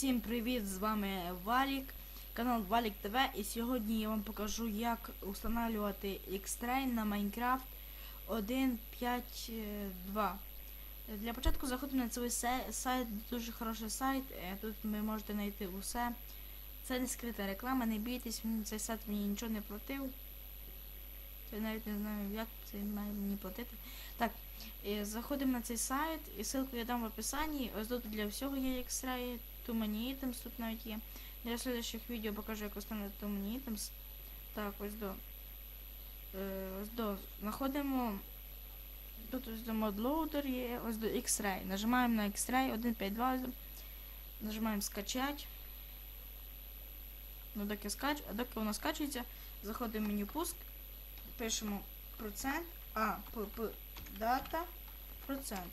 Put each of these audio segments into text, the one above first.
Всім привіт! З вами Валік, канал Валік ТВ. І сьогодні я вам покажу, як встановлювати X-Train на Minecraft 1.5.2. Для початку заходимо на цей сайт, дуже хороший сайт. е, Тут ви можете знайти усе. Це не скрита реклама, не бійтесь, цей сайт мені нічого не платив. Я навіть не знаю, як це має мені платити. Так, заходимо на цей сайт, і ссылку я дам в описанні. Ось тут для всього є X-Ray, Items тут навіть є. Для следующих відео покажу, як встановити Many Items. Так, ось до. Е, ось до. Знаходимо. Тут ось до ModLoader є, ось до X-Ray. Нажимаємо на X-Ray 1.5.2. Нажимаємо скачать. Ну, доки скач, доки воно скачується, заходимо в меню пуск, пишемо процент, а, п, п, дата, процент.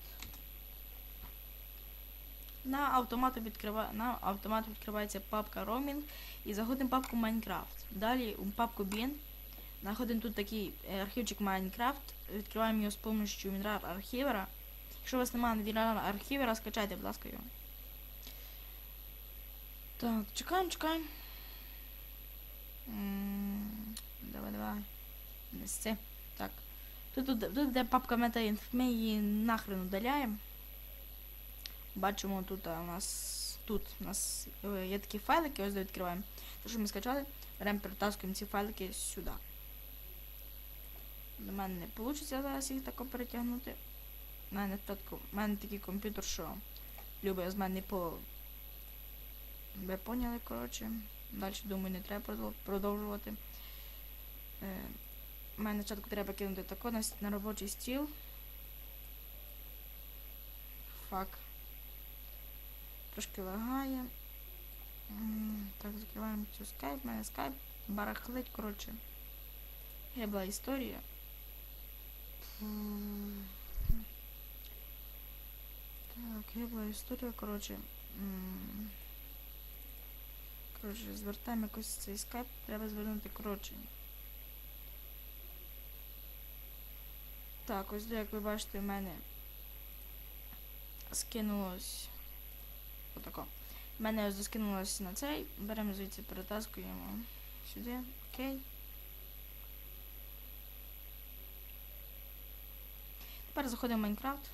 На автомату відкрива... на автомат відкривається папка roaming і заходимо папку Minecraft. Далі у папку bin. Знаходимо тут такий е, архівчик Minecraft. Відкриваємо його з допомогою WinRAR архівера. Якщо у вас немає WinRAR архівера, скачайте, будь ласка, його. Так, чекаємо, чекаємо. Давай, давай. Так. Тут, тут, тут де папка MetaInf, ми її нахрен удаляємо. Бачимо тут у нас тут у нас е, є такі файлики, ось відкриваємо. Те, що ми скачали, беремо перетаскуємо ці файлики сюди. До мене не вийде зараз їх тако перетягнути. У мене, мене такий комп'ютер, що любить з мене по. Ви поняли, коротше. Далі, думаю, не треба продов- продовжувати. Е, у мене спочатку треба кинути тако на, на робочий стіл. Фак. Трошки лагає. Так, закриваємо цю скайп. У мене скайп барахлить, коротше. Я була історія. Так, я була історія, коротше. Коротше, звертаємо якось цей скайп, треба звернути коротше. Так, ось як ви бачите, в мене скинулось. В мене ось на цей. Беремо звідси, перетаскуємо сюди. Окей. Тепер заходимо в Майнкрафт.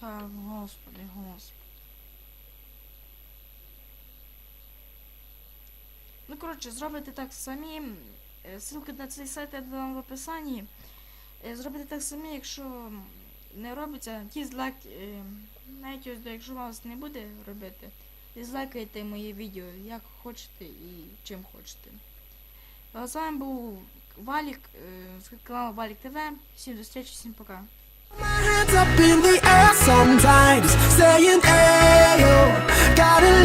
Так, господи, господи. Ну, коротше, зробите так самі. Е, Ссылки на цей сайт я дам в описанні. Е, Зробите так самі, якщо не робиться, дізлайк, е, навіть ось, якщо вас не буде робити, дізлайкайте моє відео, як хочете і чим хочете. А з вами був Валік, з каналу Валік ТВ. Всім зустрічі, всім пока. Up in the air sometimes, saying, Ayo, gotta let go.